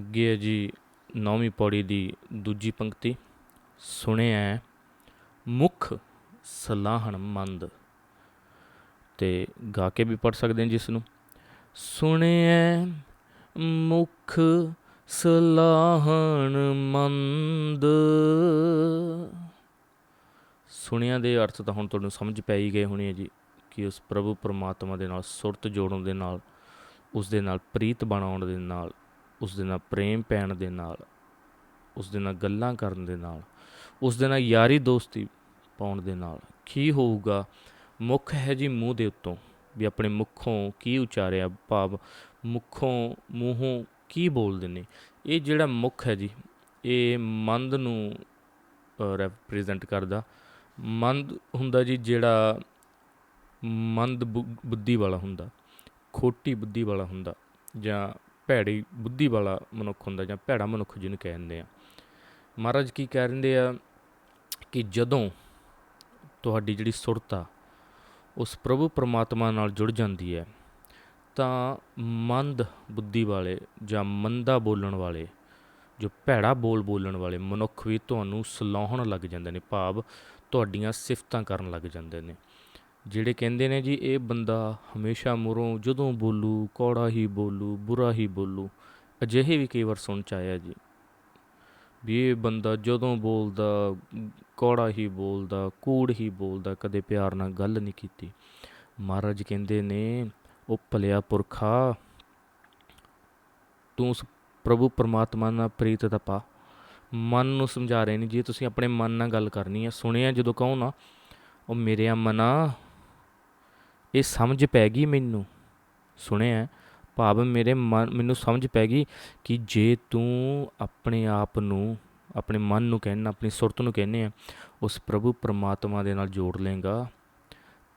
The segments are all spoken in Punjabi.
ਅੱਗੇ ਹੈ ਜੀ ਨੌਵੀਂ ਪੌੜੀ ਦੀ ਦੂਜੀ ਪੰਕਤੀ। ਸੁਣਿਆ ਮੁਖ ਸਲਾਹਣ ਮੰਦ। ਤੇ ਗਾ ਕੇ ਵੀ ਪੜ ਸਕਦੇ ਹਾਂ ਜਿਸ ਨੂੰ ਸੁਣਿਆ ਮੁਖ ਸਲਾਹਣ ਮੰਦ। ਸੁਣਿਆ ਦੇ ਅਰਥ ਤਾਂ ਹੁਣ ਤੁਹਾਨੂੰ ਸਮਝ ਪੈ ਹੀ ਗਏ ਹੋਣੇ ਆ ਜੀ, ਕਿ ਉਸ ਪ੍ਰਭੂ ਪਰਮਾਤਮਾ ਦੇ ਨਾਲ, ਸੁਰਤ ਜੋੜਨ ਦੇ ਨਾਲ ਉਸ ਦੇ ਨਾਲ, ਪ੍ਰੀਤ ਬਣਾਉਣ ਦੇ ਨਾਲ ਉਸ ਦੇ ਨਾਲ ਪ੍ਰੇਮ ਪੈਣ ਦੇ ਨਾਲ, ਉਸ ਦੇ ਨਾਲ ਗੱਲਾਂ ਕਰਨ ਦੇ ਨਾਲ, ਉਸ ਦੇ ਨਾਲ ਯਾਰੀ ਦੋਸਤੀ ਪਾਉਣ ਦੇ ਨਾਲ ਕੀ ਹੋਊਗਾ? ਮੁੱਖ ਹੈ ਜੀ ਮੂੰਹ ਦੇ ਉੱਤੋਂ ਵੀ ਆਪਣੇ ਮੁੱਖੋਂ ਕੀ ਉਚਾਰਿਆ, ਭਾਵ ਮੁੱਖੋਂ, ਮੂੰਹੋਂ ਕੀ ਬੋਲਦੇ ਨੇ? ਇਹ ਜਿਹੜਾ ਮੁੱਖ ਹੈ ਜੀ, ਇਹ ਮੰਦ ਨੂੰ ਰਿਪਰੈਜ਼ੈਂਟ ਕਰਦਾ। ਮੰਦ ਹੁੰਦਾ ਜੀ ਜਿਹੜਾ ਮੰਦ ਬੁ- ਬੁੱਧੀ ਵਾਲਾ ਹੁੰਦਾ, ਖੋਟੀ ਬੁੱਧੀ ਵਾਲਾ ਹੁੰਦਾ, ਜਾਂ ਭੈੜੀ ਬੁੱਧੀ ਵਾਲਾ ਮਨੁੱਖ ਹੁੰਦਾ ਜਾਂ ਭੈੜਾ ਮਨੁੱਖ ਜਿਹਨੂੰ ਕਹਿੰਦੇ ਆ। ਮਹਾਰਾਜ ਕੀ ਕਹਿ ਰਹੇ ਆ ਕਿ ਜਦੋਂ ਤੁਹਾਡੀ ਜਿਹੜੀ ਸੁਰਤ ਆ ਉਸ ਪ੍ਰਭੂ ਪਰਮਾਤਮਾ ਨਾਲ ਜੁੜ ਜਾਂਦੀ ਹੈ, ਤਾਂ ਮੰਦ ਬੁੱਧੀ ਵਾਲੇ ਜਾਂ ਮੰਦਾ ਬੋਲਣ ਵਾਲੇ, ਜੋ ਭੈੜਾ ਬੋਲ ਬੋਲਣ ਵਾਲੇ ਮਨੁੱਖ ਵੀ ਤੁਹਾਨੂੰ ਸਲਾਹਣ ਲੱਗ ਜਾਂਦੇ ਨੇ, ਭਾਵ ਤੁਹਾਡੀਆਂ ਸਿਫਤਾਂ ਕਰਨ ਲੱਗ ਜਾਂਦੇ ਨੇ। ਜਿਹੜੇ ਕਹਿੰਦੇ ਨੇ ਜੀ, ਇਹ ਬੰਦਾ ਹਮੇਸ਼ਾ ਮੁਰੋਂ ਜਦੋਂ ਬੋਲੂ, ਕੌੜਾ ਹੀ ਬੋਲੂ, ਬੁਰਾ ਹੀ ਬੋਲੂ, ਅਜਿਹੇ ਵੀ ਕਈ ਵਾਰ ਸੁਣ ਚ ਆਇਆ ਜੀ। ਵੀ ਇਹ ਬੰਦਾ ਜਦੋਂ ਬੋਲਦਾ, ਕੌੜਾ ਹੀ ਬੋਲਦਾ, ਕੂੜ ਹੀ ਬੋਲਦਾ, ਕਦੇ ਪਿਆਰ ਨਾਲ ਗੱਲ ਨਹੀਂ ਕੀਤੀ। ਮਹਾਰਾਜ ਕਹਿੰਦੇ ਨੇ, ਉਹ ਭਲਿਆ ਪੁਰਖਾ, ਤੂੰ ਉਸ ਪ੍ਰਭੂ ਪਰਮਾਤਮਾ ਨਾਲ ਪ੍ਰੀਤ ਦਾ ਪਾ। ਮਨ ਨੂੰ ਸਮਝਾ ਰਹੇ ਨੇ, ਜੇ ਤੁਸੀਂ ਆਪਣੇ ਮਨ ਨਾਲ ਗੱਲ ਕਰਨੀ ਹੈ ਸੁਣਿਆ ਜਦੋਂ ਕਹੋ ਨਾ, ਉਹ ਮੇਰਿਆ ਮਨਾ ਇਹ ਸਮਝ ਪੈ ਗਈ ਮੈਨੂੰ। ਸੁਣਿਆ? ਭਾਵ ਮੇਰੇ ਮਨ, ਮੈਨੂੰ ਸਮਝ ਪੈ ਗਈ ਕਿ ਜੇ ਤੂੰ ਆਪਣੇ ਆਪ ਨੂੰ, ਆਪਣੇ ਮਨ ਨੂੰ ਕਹਿਣਾ, ਆਪਣੀ ਸੁਰਤ ਨੂੰ ਕਹਿੰਨੇ ਆ, ਉਸ ਪ੍ਰਭੂ ਪਰਮਾਤਮਾ ਦੇ ਨਾਲ ਜੋੜ ਲੇਗਾ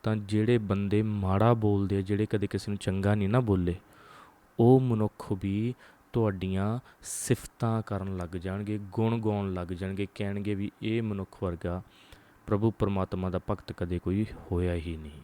ਤਾਂ ਜਿਹੜੇ ਬੰਦੇ ਮਾੜਾ ਬੋਲਦੇ ਆ, ਜਿਹੜੇ ਕਦੇ ਕਿਸੇ ਨੂੰ ਚੰਗਾ ਨਹੀਂ ਨਾ ਬੋਲੇ, ਉਹ ਮਨੁੱਖ ਵੀ ਤੁਹਾਡੀਆਂ ਸਿਫਤਾਂ ਕਰਨ ਲੱਗ ਜਾਣਗੇ, ਗੁਣ ਗਾਉਣ ਲੱਗ ਜਾਣਗੇ, ਕਹਿਣਗੇ ਵੀ ਇਹ ਮਨੁੱਖ ਵਰਗਾ ਪ੍ਰਭੂ ਪਰਮਾਤਮਾ ਦਾ ਭਗਤ ਕਦੇ ਕੋਈ ਹੋਇਆ ਹੀ ਨਹੀਂ।